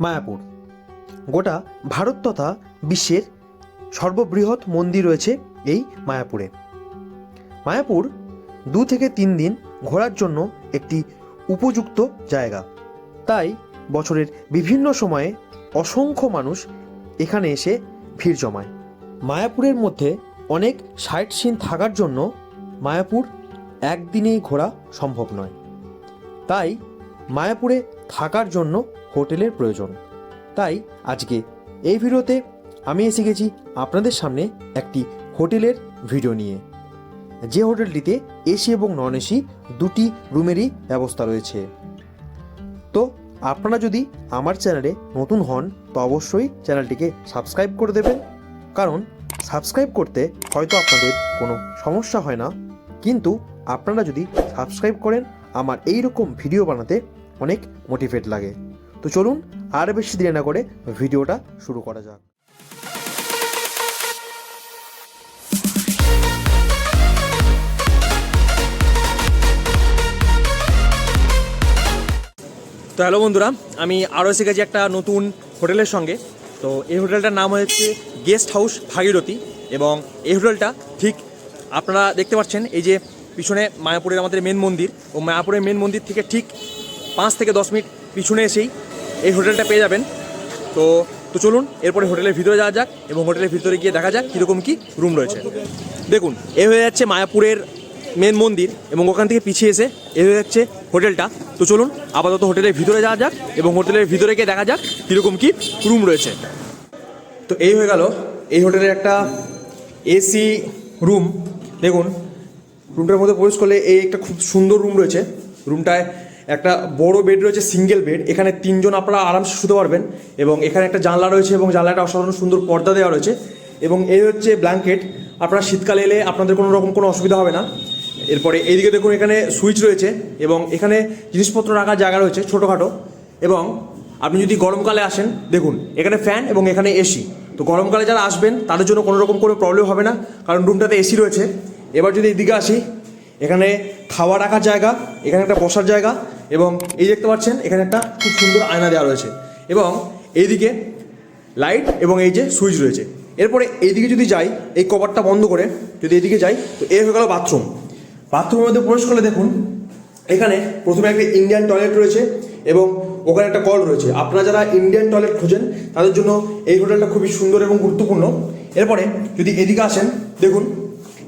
মায়াপুর। গোটা ভারত তথা বিশ্বের সর্ববৃহৎ মন্দির রয়েছে এই মায়াপুরে। মায়াপুর দু থেকে তিন দিন ঘোরার জন্য একটি উপযুক্ত জায়গা। তাই বছরের বিভিন্ন সময়ে অসংখ্য মানুষ এখানে এসে ভিড় জমায়। মায়াপুরের মধ্যে অনেক সাইট সিন থাকার জন্য মায়াপুর একদিনেই ঘোরা সম্ভব নয়। তাই মায়াপুরে থাকার জন্য হোটেলের প্রয়োজন। তাই আজকে এই ভিডিওতে আমি এসে গেছি আপনাদের সামনে একটি হোটেলের ভিডিও নিয়ে। যে হোটেলটিতে এসি এবং নন এসি দুটি রুমেরই ব্যবস্থা রয়েছে। তো আপনারা যদি আমার চ্যানেলে নতুন হন, তো অবশ্যই চ্যানেলটিকে সাবস্ক্রাইব করে দেবেন। কারণ সাবস্ক্রাইব করতে হয়তো আপনাদের কোনো সমস্যা হয় না। কিন্তু আপনারা যদি সাবস্ক্রাইব করেন, আমার এই রকম ভিডিও বানাতে অনেক মোটিভেট লাগে। তো চলুন আর বেশি দেরি না করে ভিডিওটা শুরু করা যাক। তো হ্যালো বন্ধুরা, আমি আরও এসে গেছি একটা নতুন হোটেলের সঙ্গে। তো এই হোটেলটার নাম হচ্ছে গেস্ট হাউস ভাগীরথী এবং এই হোটেলটা ঠিক আপনারা দেখতে পাচ্ছেন, এই যে পিছনে মায়াপুরের আমাদের মেন মন্দির। ও মায়াপুরের মেন মন্দির থেকে ঠিক পাঁচ থেকে দশ মিনিট পিছনে এসেই এই হোটেলটা পেয়ে যাবেন। তো তো চলুন, এরপরে হোটেলের ভিতরে যাওয়া যাক এবং হোটেলের ভিতরে গিয়ে দেখা যাক কীরকম কী রুম রয়েছে। দেখুন, এ হয়ে যাচ্ছে মায়াপুরের মেন মন্দির এবং ওখান থেকে পিছিয়ে এসে এ হয়ে যাচ্ছে হোটেলটা। তো চলুন, আপাতত হোটেলের ভিতরে যাওয়া যাক এবং হোটেলের ভিতরে গিয়ে দেখা যাক কীরকম কী রুম রয়েছে। তো এই হয়ে গেল এই হোটেলের একটা এসি রুম। দেখুন, রুমটার মধ্যে প্রবেশ করলে এই একটা খুব সুন্দর রুম রয়েছে। রুমটায় একটা বড় বেড রয়েছে সিঙ্গেল বেড এখানে তিনজন আপনারা আরামসে শুতে পারবেন এবং এখানে একটা জানলা রয়েছে এবং জানলাটা অসাধারণ সুন্দর পর্দা দেওয়া রয়েছে এবং এই হচ্ছে ব্ল্যাঙ্কেট আপনারা শীতকালে এলে আপনাদের কোনো রকম কোনো অসুবিধা হবে না। এরপরে এইদিকে দেখুন এখানে সুইচ রয়েছে এবং এখানে জিনিসপত্র রাখার জায়গা রয়েছে ছোটোখাটো এবং আপনি যদি গরমকালে আসেন, দেখুন, এখানে ফ্যান এবং এখানে এসি তো গরমকালে যারা আসবেন, তাদের জন্য কোনো রকম কোনো প্রবলেম হবে না, কারণ রুমটাতে এসি রয়েছে। এবার যদি এদিকে আসি, এখানে খাওয়া রাখার জায়গা, এখানে একটা বসার জায়গা এবং এই দেখতে পাচ্ছেন, এখানে একটা খুব সুন্দর আয়না দেওয়া রয়েছে। এবং এইদিকে লাইট এবং এই যে সুইচ রয়েছে। এরপরে এইদিকে যদি যাই, এই কভারটা বন্ধ করে যদি এদিকে যাই, তো এ হয়ে গেল বাথরুম। বাথরুমের মধ্যে প্রবেশ করলে দেখুন, এখানে প্রথমে একটা ইন্ডিয়ান টয়লেট রয়েছে এবং ওখানে একটা কল রয়েছে। আপনারা যারা ইন্ডিয়ান টয়লেট খোঁজেন, তাদের জন্য এই হোটেলটা খুবই সুন্দর এবং গুরুত্বপূর্ণ। এরপরে যদি এদিকে আসেন, দেখুন,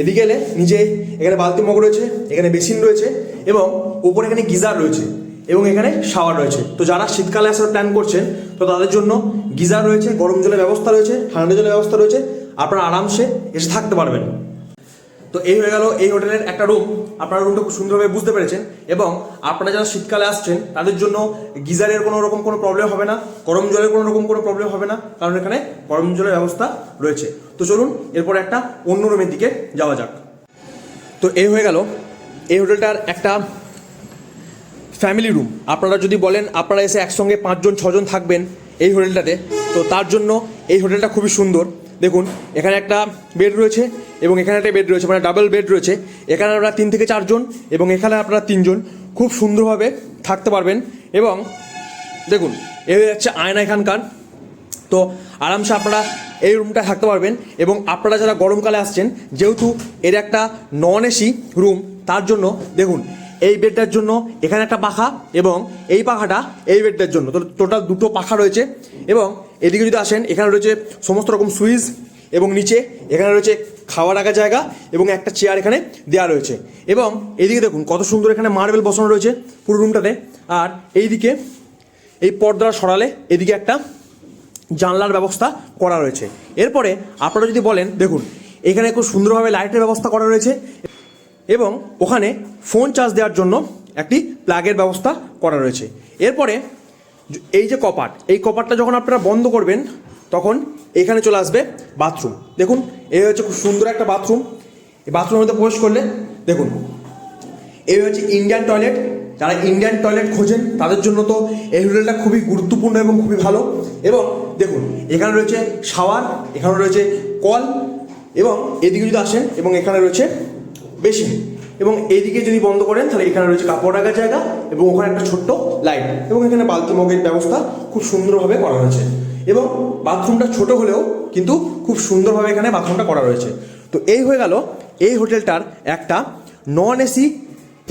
এদিকে এলে নিজে এখানে বালতি মগ রয়েছে, এখানে বেসিন রয়েছে এবং উপরে এখানে গিজার রয়েছে এবং এখানে শাওয়ার রয়েছে। তো যারা শীতকালে আসার প্ল্যান করছেন, তো তাদের জন্য গিজার রয়েছে, গরম জলের ব্যবস্থা রয়েছে, ঠান্ডা জলের ব্যবস্থা রয়েছে, আপনারা আরামসে এসে থাকতে পারবেন। তো এই হয়ে গেল এই হোটেলের একটা রুম আপনারা রুমটা খুব সুন্দরভাবে বুঝতে পেরেছেন এবং আপনারা যারা শীতকালে আসছেন, তাদের জন্য গিজারের কোনো রকম কোনো প্রবলেম হবে না, গরম জলের কোনো রকম কোনো প্রবলেম হবে না, কারণ এখানে গরম জলের ব্যবস্থা রয়েছে। তো চলুন, এরপর একটা অন্য রুমের দিকে যাওয়া যাক। তো এই হয়ে গেল এই হোটেলটার একটা ফ্যামিলি রুম। আপনারা যদি বলেন, আপনারা এসে একসঙ্গে পাঁচজন, ছজন থাকবেন এই হোটেলটাতে, তো তার জন্য এই হোটেলটা খুবই সুন্দর। দেখুন, এখানে একটা বেড রয়েছে এবং এখানে একটা বেড রয়েছে মানে ডাবল বেড রয়েছে। এখানে আপনারা তিন থেকে চারজন এবং এখানে আপনারা তিনজন। খুব সুন্দরভাবে থাকতে পারবেন এবং দেখুন, এ হয়ে যাচ্ছে আয়না এখানকার। তো আরামসে আপনারা এই রুমটা থাকতে পারবেন এবং আপনারা যারা গরমকালে আসছেন, যেহেতু এর একটা নন এসি রুম তার জন্য দেখুন এই বেডটার জন্য এখানে একটা পাখা এবং এই পাখাটা এই বেডটার জন্য। টোটাল দুটো পাখা রয়েছে এবং এদিকে যদি আসেন, এখানে রয়েছে সমস্ত রকম সুইচ এবং নিচে এখানে রয়েছে খাওয়া রাখার জায়গা এবং একটা চেয়ার এখানে দেওয়া রয়েছে। এবং এইদিকে দেখুন, কত সুন্দর এখানে মার্বেল বসানো রয়েছে পুরো রুমটাতে। আর এইদিকে এই পর্দা সরালে এদিকে একটা জানলার ব্যবস্থা করা রয়েছে। এরপরে আপনারা যদি বলেন, দেখুন, এখানে খুব সুন্দরভাবে লাইটের ব্যবস্থা করা রয়েছে। এবং ওখানে ফোন চার্জ দেওয়ার জন্য একটি প্লাগের ব্যবস্থা করা রয়েছে। এরপরে এই যে কপাট, এই কপাটটা যখন আপনারা বন্ধ করবেন, তখন এখানে চলে আসবে বাথরুম। দেখুন এই হচ্ছে খুব সুন্দর একটা বাথরুম। এই বাথরুমের মধ্যে প্রবেশ করলে, দেখুন এই হচ্ছে ইন্ডিয়ান টয়লেট যারা ইন্ডিয়ান টয়লেট খোঁজেন, তাদের জন্য তো এই হোটেলটা খুবই গুরুত্বপূর্ণ এবং খুবই ভালো। এবং দেখুন, এখানে রয়েছে শাওয়ার, এখানে রয়েছে কল, এবং এদিকে যদি আসেন, এবং এখানে রয়েছে বেসিন এবং এইদিকে যদি বন্ধ করেন, তাহলে এখানে রয়েছে কাপড় রাখার জায়গা এবং ওখানে একটা ছোট্ট লাইট। এবং এখানে বালতি মগের ব্যবস্থা খুব সুন্দরভাবে করা হয়েছে। এবং বাথরুমটা ছোট হলেও কিন্তু খুব সুন্দরভাবে এখানে বাথরুমটা করা রয়েছে। তো এই হয়ে গেল এই হোটেলটার একটা নন এসি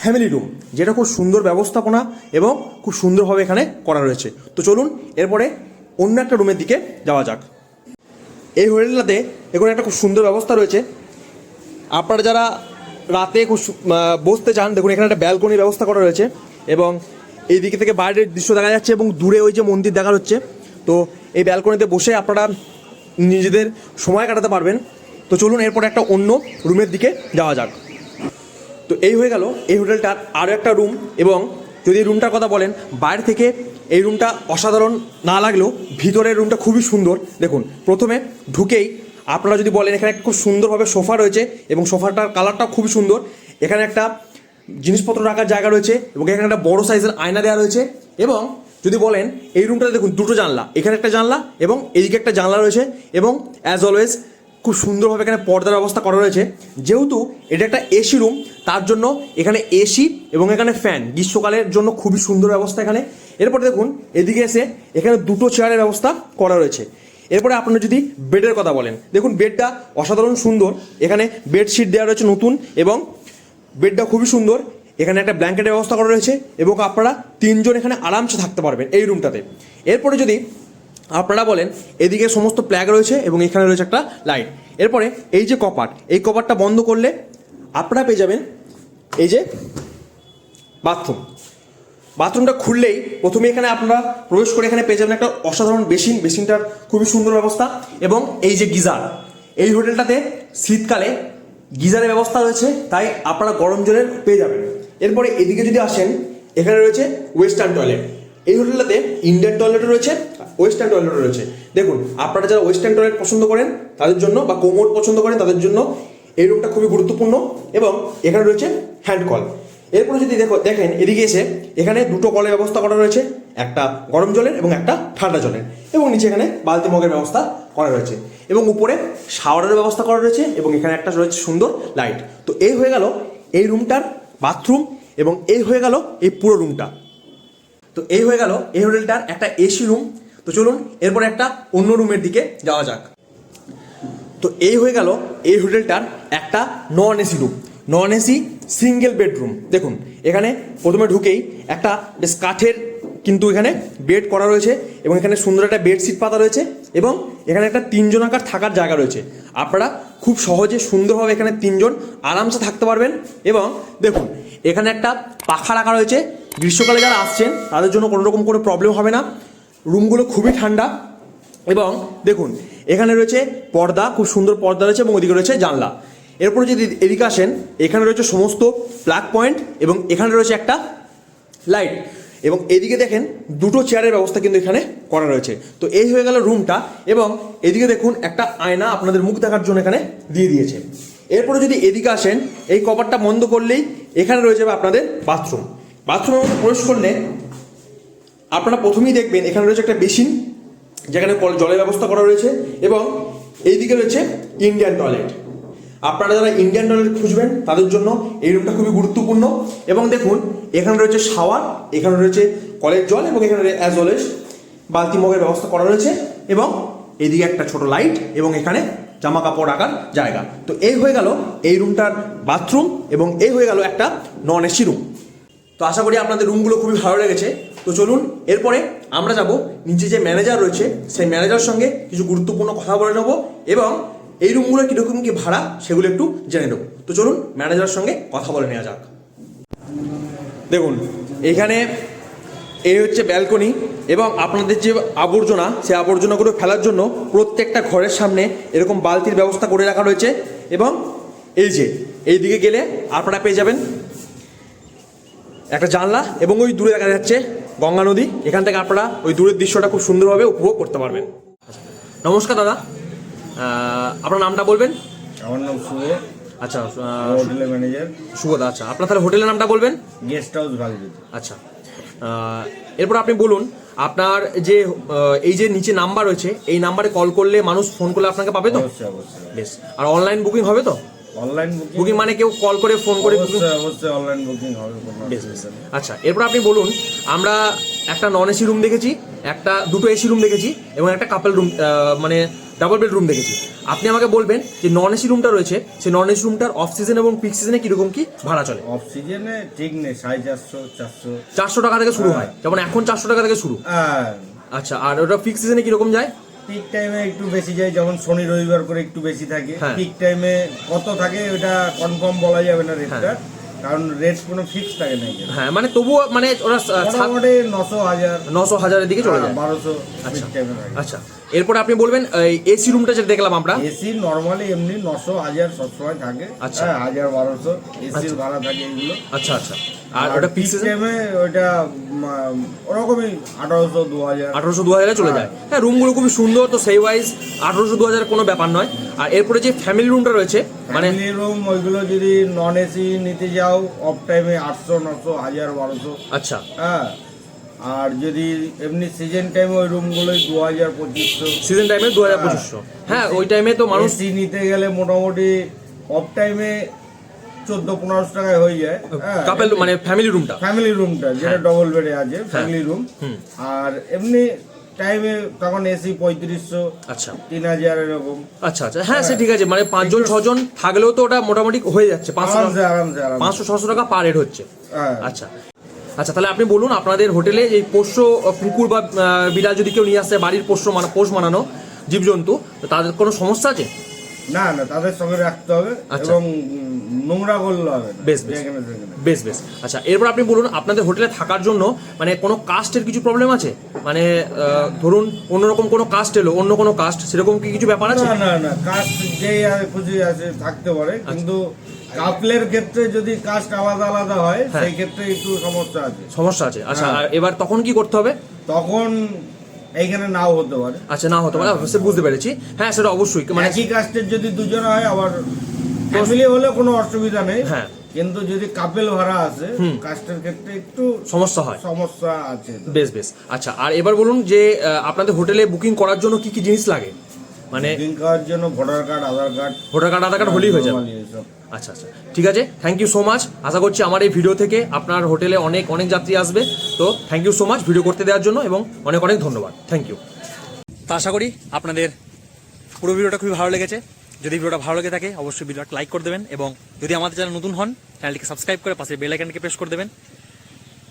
ফ্যামিলি রুম যেটা খুব সুন্দর ব্যবস্থাপনা এবং খুব সুন্দরভাবে এখানে করা রয়েছে। তো চলুন, এরপরে অন্য একটা রুমের দিকে যাওয়া যাক। এই হোটেলটাতে এখানে একটা খুব সুন্দর ব্যবস্থা রয়েছে। আপনারা যারা রাতে বসতে চান। দেখুন, এখানে একটা ব্যালকনির ব্যবস্থা করা রয়েছে এবং এই দিকে থেকে বাইরের দৃশ্য দেখা যাচ্ছে এবং দূরে ওই যে মন্দির দেখা হচ্ছে। তো এই ব্যালকনিতে বসে আপনারা নিজেদের সময় কাটাতে পারবেন। তো চলুন, এরপর একটা অন্য রুমের দিকে যাওয়া যাক। তো এই হয়ে গেল এই হোটেলটার আরও একটা রুম এবং যদি রুমটার কথা বলেন, বাইরে থেকে এই রুমটা অসাধারণ না লাগলেও ভিতরের রুমটা খুবই সুন্দর। দেখুন, প্রথমে ঢুকেই আপনারা যদি বলেন এখানে খুব সুন্দরভাবে সোফা রয়েছে এবং সোফাটার কালারটাও খুবই সুন্দর। এখানে একটা জিনিসপত্র রাখার জায়গা রয়েছে এবং এখানে একটা বড় সাইজের আয়না দেওয়া রয়েছে এবং যদি বলেন এই রুমটাতে দেখুন দুটো জানলা, এখানে একটা জানলা এবং এইদিকে একটা জানলা রয়েছে এবং অ্যাজ অলওয়েজ খুব সুন্দরভাবে এখানে পর্দার ব্যবস্থা করা রয়েছে। যেহেতু এটা একটা এসি রুম তার জন্য এখানে এসি এবং এখানে ফ্যান গ্রীষ্মকালের জন্য খুবই সুন্দর ব্যবস্থা এখানে। এরপরে দেখুন, এদিকে এসে এখানে দুটো চেয়ারের ব্যবস্থা করা রয়েছে। এরপরে আপনারা যদি বেডের কথা বলেন, দেখুন বেডটা অসাধারণ সুন্দর, এখানে বেডশিট দেওয়া রয়েছে নতুন এবং বেডটা খুবই সুন্দর, এখানে একটা ব্ল্যাঙ্কেটের ব্যবস্থা করা রয়েছে এবং আপনারা তিনজন এখানে আরামসে থাকতে পারবেন এই রুমটাতে। এরপরে যদি আপনারা বলেন, এদিকে সমস্ত প্ল্যাগ রয়েছে এবং এখানে রয়েছে একটা লাইট। এরপরে এই যে কপাট, এই কপাটটা বন্ধ করলে আপনারা পেয়ে যাবেন এই যে বাথরুম। বাথরুমটা খুললেই প্রথমে এখানে আপনারা প্রবেশ করে এখানে পেয়ে যাবেন একটা অসাধারণ বেসিন। বেসিনটার খুবই সুন্দর ব্যবস্থা এবং এই যে গিজার, এই হোটেলটাতে শীতকালে গিজারের ব্যবস্থা রয়েছে, তাই আপনারা গরম জলের পেয়ে যাবেন। এরপরে এদিকে যদি আসেন, এখানে রয়েছে ওয়েস্টার্ন টয়লেট। এই হোটেলটাতে ইন্ডিয়ান টয়লেটও রয়েছে, ওয়েস্টার্ন টয়লেটও রয়েছে। দেখুন, আপনারা যারা ওয়েস্টার্ন টয়লেট পছন্দ করেন, তাদের জন্য বা কোমোড পছন্দ করেন, তাদের জন্য এই রুমটা খুবই গুরুত্বপূর্ণ এবং এখানে রয়েছে হ্যান্ড কল। এরপরে যদি দেখো, দেখেন, এদিকে এসে এখানে দুটো কলের ব্যবস্থা করা রয়েছে, একটা গরম জলের এবং একটা ঠান্ডা জলের। এবং নিচে এখানে বালতি মগের ব্যবস্থা করা রয়েছে। এবং উপরে শাওয়ারের ব্যবস্থা করা রয়েছে এবং এখানে একটা রয়েছে সুন্দর লাইট। তো এই হয়ে গেল এই রুমটার বাথরুম এবং এই হয়ে গেল এই পুরো রুমটা। তো এই হয়ে গেল এই হোটেলটার একটা এসি রুম। তো চলুন, এরপরে একটা অন্য রুমের দিকে যাওয়া যাক। তো এই হয়ে গেল এই হোটেলটার একটা non AC room non AC single bedroom. দেখুন, এখানে প্রথমে ঢুকেই একটা বেশ কাঠের কিন্তু এখানে বেড করা রয়েছে এবং এখানে সুন্দর একটা বেডশিট পাতা রয়েছে এবং এখানে একটা তিনজন আকার থাকার জায়গা রয়েছে। আপনারা খুব সহজে সুন্দরভাবে এখানে তিনজন আরামসে থাকতে পারবেন এবং দেখুন, এখানে একটা পাখা রাখা রয়েছে। গ্রীষ্মকালে যারা আসছেন, তাদের জন্য কোনো রকম কোনো প্রবলেম হবে না। রুমগুলো খুবই ঠান্ডা এবং দেখুন, এখানে রয়েছে পর্দা, খুব সুন্দর পর্দা রয়েছে এবং ওদিকে রয়েছে জানলা। এরপরে যদি এদিকে আসেন, এখানে রয়েছে সমস্ত প্লাগ পয়েন্ট এবং এখানে রয়েছে একটা লাইট এবং এদিকে দেখেন দুটো চেয়ারের ব্যবস্থা কিন্তু এখানে করা রয়েছে। তো এই হয়ে গেল রুমটা এবং এদিকে দেখুন একটা আয়না আপনাদের মুখ দেখার জন্য এখানে দিয়ে দিয়েছে। এরপরে যদি এদিকে আসেন, এই কভারটা বন্ধ করলেই এখানে রয়ে যাবে আপনাদের বাথরুম বাথরুমের মধ্যে প্রবেশ করলে আপনারা প্রথমেই দেখবেন এখানে রয়েছে একটা বেসিন, যেখানে জলের ব্যবস্থা করা রয়েছে এবং এইদিকে রয়েছে ইন্ডিয়ান টয়লেট আপনারা যারা ইন্ডিয়ান টয়লেট খুঁজবেন, তাদের জন্য এই রুমটা খুবই গুরুত্বপূর্ণ। এবং দেখুন, এখানে রয়েছে শাওয়ার এখানে রয়েছে কলের জল এবং এখানে অ্যাজ অলওয়েজ বালতি মগের ব্যবস্থা করা রয়েছে এবং এদিকে একটা ছোট লাইট এবং এখানে জামা কাপড় রাখার জায়গা। তো এই হয়ে গেল এই রুমটার বাথরুম এবং এই হয়ে গেল একটা নন এসি রুম তো আশা করি আপনাদের রুমগুলো খুবই ভালো লেগেছে। তো চলুন, এরপরে আমরা যাব, নিচে যে ম্যানেজার রয়েছে, সেই ম্যানেজার সঙ্গে কিছু গুরুত্বপূর্ণ কথা বলে নেব এবং এই রুমগুলোর কীরকম কি ভাড়া, সেগুলো একটু জেনে নেব। তো চলুন ম্যানেজারের সঙ্গে কথা বলে নেওয়া যাক। দেখুন, এখানে এই হচ্ছে ব্যালকনি এবং আপনাদের যে আবর্জনা, সেই আবর্জনাগুলো ফেলার জন্য প্রত্যেকটা ঘরের সামনে এরকম বালতির ব্যবস্থা করে রাখা রয়েছে এবং এই যে এই দিকে গেলে আপনারা পেয়ে যাবেন একটা জানলা এবং ওই দূরে দেখা যাচ্ছে গঙ্গা নদী। এখান থেকে আপনারা ওই দূরের দৃশ্যটা খুব সুন্দরভাবে উপভোগ করতে পারবেন। নমস্কার দাদা। আপনার নামটা বলবেন? আমার নাম শুভ। আচ্ছা হোটেলের ম্যানেজার। শুভদা আচ্ছা। আপনার তাহলে হোটেলের নামটা বলবেন? গেস্ট হাউস আচ্ছা। এরপর আপনি বলুন আপনার যে এই যে নিচে নাম্বার রয়েছে এই নাম্বারে কল করলে মানুষ ফোন করলে আপনাকে পাবে তো? বেশ। আর অনলাইন বুকিং হবে তো? অনলাইন বুকিং মানে কেউ কল করে ফোন করে অবশ্যই অবশ্যই অনলাইন বুকিং হবে বেশ বেশ। আচ্ছা এরপর আপনি বলুন আমরা একটা নন এসি রুম দেখেছি একটা দুটো এসি রুম দেখেছি এবং একটা কাপল রুম মানে ডাবল বেড রুম দেখেছি। আপনি আমাকে বলবেন যে নন এসি রুমটা রয়েছে সেই নন এসি রুমটার অফ সিজন এবং পিক সিজনে কীরকম কি ভাড়া চলে? অফ সিজনে ঠিক নেই সাড়ে চারশো চারশো। চারশো টাকা থেকে শুরু হয়। যেমন এখন চারশো টাকা থেকে শুরু। হ্যাঁ। আচ্ছা আর ওটা পিক সিজনে কীরকম যায়? পিক টাইমে একটু বেশি যায় যেমন শনি রবিবার করে একটু বেশি থাকে। হ্যাঁ। পিক টাইমে কত থাকে ওটা কনফার্ম বলা যাবে না রেটটা কারণ রেট কোনো ফিক্স থাকে না হ্যাঁ মানে তবুও মানে ওরা আহ, মোটামুটি নশো হাজার নশো হাজারের দিকে চলে যায়। বারোশো আচ্ছা। আচ্ছা। এরপরে আপনি বলবেন এসি রুমটা যেটা দেখলাম আমরা। এসি নর্মালি এমনি নশো হাজার সবসময় থাকে। আচ্ছা। হ্যাঁ হাজার বারোশো এসির ভাড়া থাকে এগুলো। আচ্ছা আচ্ছা। আর ওটা পিক সিজন ওইটা ওরকমই আঠারোশো দু হাজার আঠারোশো দু হাজারে চলে যায়। হ্যাঁ। রুমগুলো খুবই সুন্দর তো সেই ওয়াইজ আঠারোশো দু হাজার কোনো ব্যাপার নয়। আর এরপরে যে ফ্যামিলি রুমটা রয়েছে মানে রুম ওইগুলো যদি নন এসি নিতে যাও অফ টাইমে আটশো নশো হাজার বারোশো। আচ্ছা। হ্যাঁ। আর যদি এমনি সিজন টাইমে ওই রুমগুলোই দু হাজার পঁচিশশো। সিজন টাইমে দু হাজার পঁচিশশো। হ্যাঁ ওই টাইমে তো মানুষ নিতে গেলে মোটামুটি অফ টাইমে চোদ্দ পনেরোশো টাকায় হয়ে যায়। হ্যাঁ। কাপেল মানে ফ্যামিলি রুমটা ফ্যামিলি রুমটা যেটা ডবল বেডে আছে ফ্যামিলি রুম। আর এমনি টাইমে তখন এসি পঁয়ত্রিশশো আচ্ছা। তিন হাজার এরকম। আচ্ছা আচ্ছা। হ্যাঁ সে ঠিক আছে। মানে পাঁচজন ছজন থাকলেও তো ওটা মোটামুটি হয়ে যাচ্ছে। পাঁচশো পাঁচশো ছশো টাকা পার হেড হচ্ছে। হ্যাঁ। আচ্ছা। আচ্ছা তাহলে আপনি বলুন আপনাদের হোটেলে এই পোষ্য কুকুর বা বিড়াল যদি কেউ নিয়ে আসে বাড়ির পোষ্য মানে পোষ মানানো জীবজন্তু তাদের কোনো সমস্যা আছে? না না তাদের সঙ্গে রাখতে হবে আচ্ছা। এবং নোংরা করলে হবে বেশ, বেশ। বেশ বেশ আচ্ছা এরপর আপনি বলুন আপনাদের হোটেলে থাকার জন্য মানে কোনো কাস্টের কিছু প্রবলেম আছে মানে ধরুন অন্যরকম কোনো কাস্ট এলো অন্য কোনো কাস্ট সেরকম কি কিছু ব্যাপার আছে না না না কাস্ট যেই খুশি আছে থাকতে পারে আচ্ছা। কিন্তু কাপলের ক্ষেত্রে যদি কাস্ট আলাদা আলাদা হয় হ্যাঁ। সেই ক্ষেত্রে একটু সমস্যা আছে সমস্যা আছে আচ্ছা হ্যাঁ। এবার তখন কি করতে হবে তখন এইখানে নাও হতে পারে। আচ্ছা না হতে পারে। সে বুঝতে পেরেছি। হ্যাঁ সেটা অবশ্যই। মানে একই কাস্টের যদি দুজন হয় আবার ফ্যামিলি হলে কোনো অসুবিধা নেই। হ্যাঁ। কিন্তু যদি কাপেল ভাড়া আছে। কাস্টের ক্ষেত্রে একটু সমস্যা হয়। সমস্যা আছে। বেশ বেশ। আচ্ছা আর এবার বলুন যে আপনাদের হোটেলে বুকিং করার জন্য কি কি জিনিস লাগে? মানে বুকিং করার জন্য voter card Aadhaar card voter card Aadhaar card হলেই হয়ে যাবে। আচ্ছা আচ্ছা। ঠিক আছে থ্যাংক ইউ সো মাচ আশা করছি আমার এই ভিডিও থেকে আপনার হোটেলে অনেক অনেক যাত্রী আসবে। তো thank you so much video করতে দেওয়ার জন্য এবং অনেক অনেক ধন্যবাদ। থ্যাংক ইউ তা আশা করি আপনাদের পুরো ভিডিওটা খুবই ভালো লেগেছে। যদি ভিডিওটা ভালো লেগে থাকে, অবশ্যই ভিডিওটা লাইক করে দেবেন এবং যদি আমাদের চ্যানেল নতুন হন চ্যানেলটিকে সাবস্ক্রাইব করে পাশে বেল আইকনকে প্রেস করে দেবেন।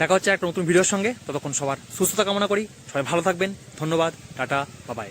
দেখা হচ্ছে একটা নতুন ভিডিওর সঙ্গে। ততক্ষণ সবার সুস্থতা কামনা করি। সবাই ভালো থাকবেন। ধন্যবাদ। টাটা। বাবাই